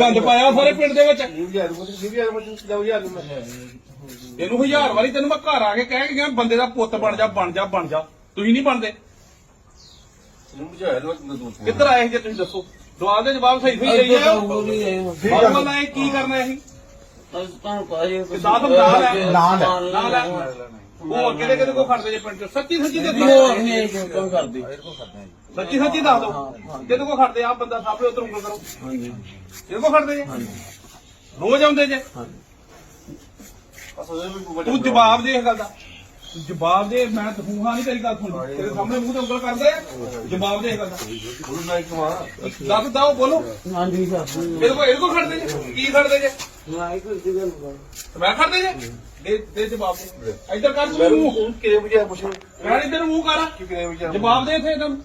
ਗੰਦ ਪਾਇਆ ਸਾਰੇ ਪਿੰਡ ਦੇ ਵਿੱਚ। ਇਹਨੂੰ ਹਜ਼ਾਰ ਵਾਰੀ ਤੈਨੂੰ ਮੈਂ ਘਰ ਆ ਕੇ ਕਹਿ ਕੇ ਗਿਆ ਬੰਦੇ ਦਾ ਪੁੱਤ ਬਣ ਜਾ ਬਣ ਜਾ ਬਣ ਜਾ। ਤੁਸੀਂ ਨਹੀਂ ਬਣਦੇ। ਨੂੰ ਲੋ ਕਿੱਧਰ ਆਏ ਜੇ ਤੁਸੀਂ ਦੱਸੋ? ਸਵਾਲ ਦੇ ਜਵਾਬ ਸਹੀ ਸਹੀ ਦੇਈ ਜਾਓ ਬਾਬਾ ਨੇ ਕੀ ਕਰਨਾ ਇਹ ਤੁਹਾਨੂੰ ਪਤਾ ਹੈ। ਨਾਲ ਹੈ। ਨਾਲ ਹੈ। ਹੋਰ ਕਿਹਦੇ ਕਿਹਦੇ ਕੋ ਖੜਦੇ ਜੇ ਪਿੰਡ ਚ? ਸੱਚੀ ਸੱਚੀ ਹੋਰ ਦੱਸੋ ਨਹੀਂ ਕੋਈ ਕਰਦੀ? ਸੱਚੀ ਸੱਚੀ ਦੱਸ ਦੋ। ਕਿਹਦੇ ਕੋ ਖੜਦੇ ਆ? ਬੰਦਾ ਸਾਹਮਣੇ ਉਧਰ ਉਂਗਲ ਕਰੋ। ਹਾਂਜੀ। ਕਿਹਦੇ ਕੋ ਖੜਦੇ ਜੇ? ਰੋਜ਼ ਆਉਂਦੇ ਜੇ। ਤੂੰ ਜਵਾਬ ਦੇ ਇਸ ਗੱਲ ਦਾ। ਜਵਾਬ ਦੇ ਮੈਂ ਤੂੰ ਹਾਂ ਨਹੀਂ ਤੇਰੀ ਗੱਲ ਸੁਣ ਤੇਰੇ ਸਾਹਮਣੇ ਮੂੰਹ ਤੇ ਉਂਗਲ ਕਰਦੇ ਆ। ਜਵਾਬ ਦੇ ਗੱਲ ਦਾ। ਗੁਰੂ ਨਾਨਕ ਕਮਾ ਦੱਸ ਦਾਓ ਬੋਲੋ। ਹਾਂਜੀ ਸਰ ਇਹਦੇ ਕੋ ਇਹਦੇ ਕੋ ਖੜਦੇ ਜੇ। ਕੀ ਖੜਦੇ ਜੇ? ਮੈਂ ਕੋਈ ਦੀ ਗੱਲ ਮੈਂ ਖੜਦੇ ਜੇ? ਦੇ ਦੇ ਜਵਾਬ ਦੇ। ਇੱਧਰ ਕਰ ਤੂੰ ਮੂੰਹ। ਉਹ ਕਿਵੇਂ ਬੁਝਾਇਆ ਪੁੱਛੋ ਮੈਂ ਇੱਧਰ ਮੂੰਹ ਕਰ। ਕਿ ਜਵਾਬ ਦੇ ਇੱਥੇ ਇਹਨੂੰ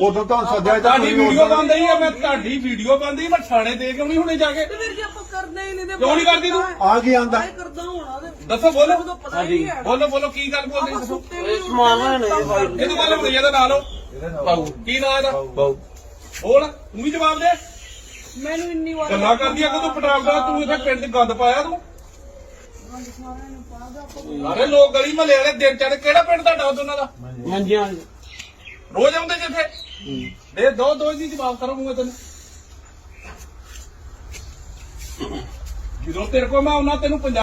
ਉਦੋਂ ਤਾਂ ਸੱਜਿਆ ਤਾਂ ਤੁਹਾਡੀ ਵੀਡੀਓ ਬੰਦ ਰਹੀ ਆ ਮੈਂ ਤੁਹਾਡੀ ਵੀਡੀਓ ਬੰਦ ਹੀ ਮੈਂ ਥਾਣੇ ਦੇ ਨਹੀਂ ਹੁਣੇ ਜਾ ਕੇ। ਵੀਰ ਜੀ ਆਪਾਂ ਕਰਨਾ ਹੀ ਨਹੀਂ ਤੇ ਕਿਉਂ ਨਹੀਂ ਕਰਦੀ ਤੂੰ? ਆ ਕੀ ਆਂਦਾ? ਮੈਂ ਤੇ ਦੱਸੋ ਬੋਲੋ। ਮੈਨੂੰ ਪਤਾ ਹੀ ਨਹੀਂ ਹੈ। ਬੋਲੋ ਬੋਲੋ ਕੀ ਗੱਲ ਬੋਲਦੇ ਆਪਾਂ ਦੱਸੋ। ਸੁੱਤੇ ਵੀ ਸਮਾਨ ਲੈਣੇ ਭਾਈ ਇਹਨੂੰ ਬੋਲੋ ਭਈਆ ਦਾ ਨਾਂ ਲਓ ਬਾਬੂ ਕੀ ਨਾਂ ਇਹਦਾ? ਬਾਬੂ ਬੋਲ ਤੂੰ ਵੀ ਜਵਾਬ ਦੇ। ਮੈਨੂੰ ਇੰਨੀ ਵਾਰ ਗੱਲਾਂ ਕਰਦੀ ਆ ਕਿ ਤੂੰ ਇੱਥੇ ਪਿੰਡ 'ਚ ਗੰਦ ਪਾਇਆ ਤੂੰ। ਸਾਰੇ ਲੋਕ ਗਲੀ ਮਹੱਲੇ ਵਾਲੇ ਦਿਨ ਚੜ ਕਿਹੜਾ ਪਿੰਡ ਤੁਹਾਡਾ ਦੋਨਾਂ ਦਾ? ਮੰਜੀਆਂ ਰੋਜ਼ ਆਉਂਦੇ ਜਿੱਥੇ? ਦੇ ਦੋ ਦੋ ਜੀ ਜਵਾਬ ਕਰੋ ਮੂੰਹ ਤੈਨੂੰ ਜਦੋਂ ਤੇਰੇ ਕੋਲ ਮੈਂ ਆਉਣਾ ਤੈਨੂੰ ਪੰਜਾਬ